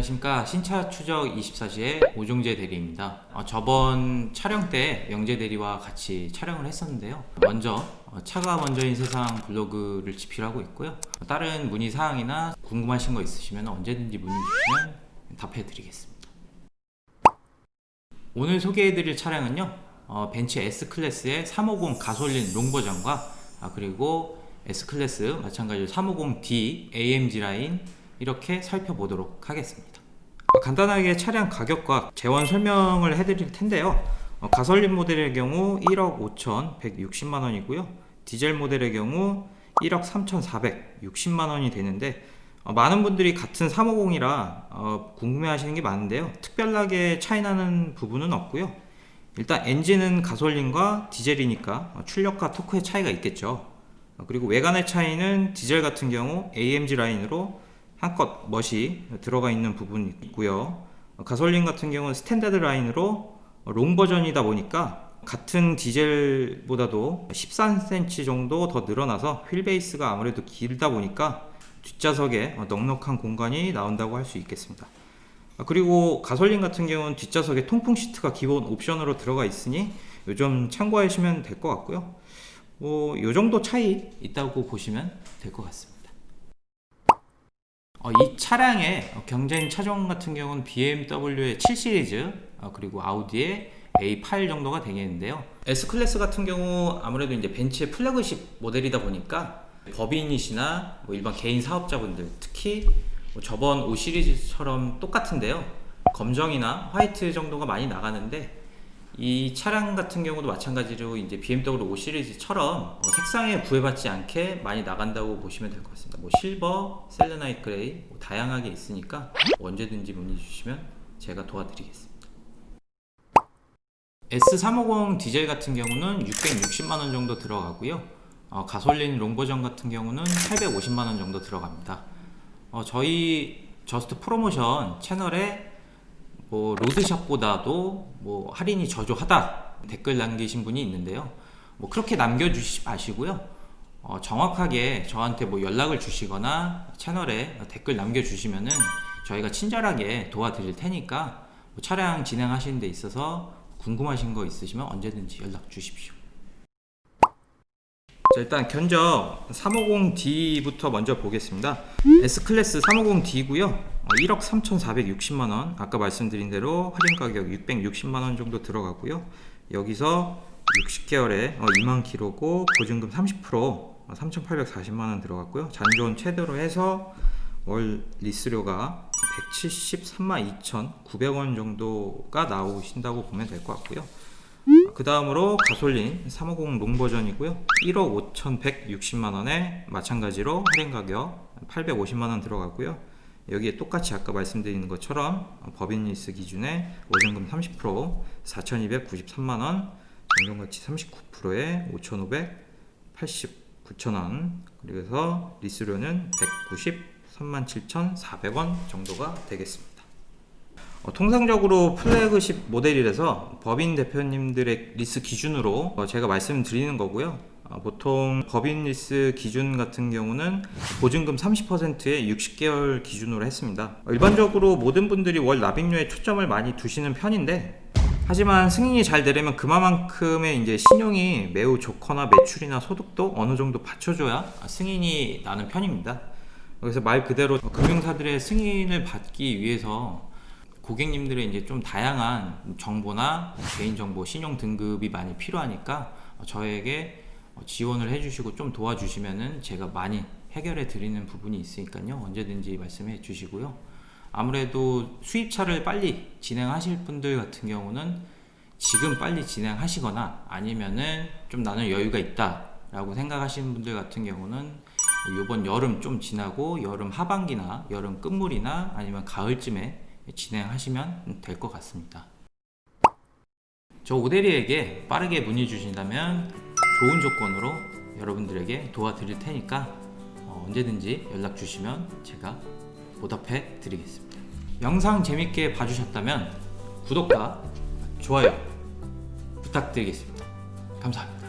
안녕하십니까 신차 추적 24시의 오종재 대리입니다. 어, 저번 촬영 때 영재 대리와 같이 촬영을 했었는데요. 먼저 어, 차가 먼저인 세상 블로그를 집필하고 있고요. 다른 문의 사항이나 궁금하신 거 있으시면 언제든지 문의 주시면 답해드리겠습니다. 오늘 소개해드릴 차량은요. 어, 벤츠 S 클래스의 350 가솔린 롱 버전과 아, 그리고 S 클래스 마찬가지로 350D AMG 라인 이렇게 살펴보도록 하겠습니다. 어, 간단하게 차량 가격과 재원 설명을 해드릴 텐데요. 어, 가솔린 모델의 경우 1억 5,160만 원이고요. 디젤 모델의 경우 1억 3,460만 원이 되는데 어, 많은 분들이 같은 350이라 궁금해하시는 게 많은데요. 특별하게 차이 나는 부분은 없고요. 일단 엔진은 가솔린과 디젤이니까 어, 출력과 토크의 차이가 있겠죠. 어, 그리고 외관의 차이는 디젤 같은 경우 AMG 라인으로 한껏 멋이 들어가 있는 부분이 있고요. 어, 가솔린 같은 경우는 스탠다드 라인으로 롱 버전이다 보니까 같은 디젤보다도 13cm 정도 더 늘어나서 휠 베이스가 아무래도 길다 보니까 뒷좌석에 넉넉한 공간이 나온다고 할 수 있겠습니다. 아, 그리고 가솔린 같은 경우는 뒷좌석에 통풍 시트가 기본 옵션으로 들어가 있으니 요점 참고하시면 될 것 같고요. 뭐, 요 정도 차이 있다고 보시면 될 것 같습니다. 어, 이 차량의 경쟁 차종 같은 경우는 BMW의 7 시리즈 어, 그리고 아우디의 A8 정도가 되겠는데요. S 클래스 같은 경우 아무래도 이제 벤츠의 플래그십 모델이다 보니까 법인이시나 뭐 일반 개인 사업자분들 특히 뭐 저번 5 시리즈처럼 똑같은데요. 검정이나 화이트 정도가 많이 나가는데 이 차량 같은 경우도 마찬가지로 이제 BMW 5 시리즈처럼 어, 색상에 구애받지 않게 많이 나간다고 보시면 될 것 같습니다. 뭐 실버, 셀레나이트 그레이 뭐 다양하게 있으니까 언제든지 문의 주시면 제가 도와드리겠습니다. S350 디젤 같은 경우는 660만 원 정도 들어가고요. 어, 가솔린 롱 버전 같은 경우는 850만 원 정도 들어갑니다. 어, 저희 저스트 프로모션 채널에 뭐 로드샵보다도 뭐 할인이 저조하다 댓글 남기신 분이 있는데요. 뭐 그렇게 남겨주시지 마시고요. 어, 정확하게 저한테 뭐 연락을 주시거나 채널에 댓글 남겨주시면은 저희가 친절하게 도와드릴 테니까 뭐 차량 진행하시는 데 있어서 궁금하신 거 있으시면 언제든지 연락 주십시오. 자, 일단 견적 350D부터 먼저 보겠습니다. S클래스 350D고요. 1억 3,460만 원. 아까 말씀드린 대로 할인 가격 660만 원 정도 들어가고요. 여기서 60개월에 2만 킬로고 보증금 30% 3,840만 원 들어갔고요. 잔존 최대로 해서 월 리스료가 173만 2,900원 정도가 나오신다고 보면 될 것 같고요. 그 다음으로 가솔린 350 롱 버전이고요. 1억 5,160만 원에 마찬가지로 할인 가격 850만 원 들어가고요. 여기에 똑같이 아까 말씀드린 것처럼 법인 리스 기준에 보증금 30% 4,293만 원, 잔존가치 39%에 5,589천 원, 그래서 리스료는 193만 7,400원 정도가 되겠습니다. 어, 통상적으로 플래그십 모델이라서 법인 대표님들의 리스 기준으로 어, 제가 말씀드리는 거고요. 어, 보통 법인 리스 기준 같은 경우는 보증금 30%에 60개월 기준으로 했습니다. 어, 일반적으로 모든 분들이 월 납입료에 초점을 많이 두시는 편인데 하지만 승인이 잘 되려면 그만큼의 이제 신용이 매우 좋거나 매출이나 소득도 어느 정도 받쳐줘야 승인이 나는 편입니다. 그래서 말 그대로 금융사들의 승인을 받기 위해서 고객님들의 이제 좀 다양한 정보나 개인정보, 신용 등급이 많이 필요하니까 저에게 지원을 해주시고 좀 도와주시면은 제가 많이 해결해 드리는 부분이 있으니까요. 언제든지 말씀해 주시고요. 아무래도 수입차를 빨리 진행하실 분들 같은 경우는 지금 빨리 진행하시거나 아니면은 좀 나는 여유가 있다라고 생각하시는 분들 같은 경우는 이번 여름 좀 지나고 여름 하반기나 여름 끝물이나 아니면 가을쯤에 진행하시면 될 것 같습니다. 저 오대리에게 빠르게 문의 주신다면 좋은 조건으로 여러분들에게 도와드릴 테니까 어, 언제든지 연락 주시면 제가 보답해 드리겠습니다. 영상 재밌게 봐주셨다면 구독과 좋아요 부탁드리겠습니다. 감사합니다.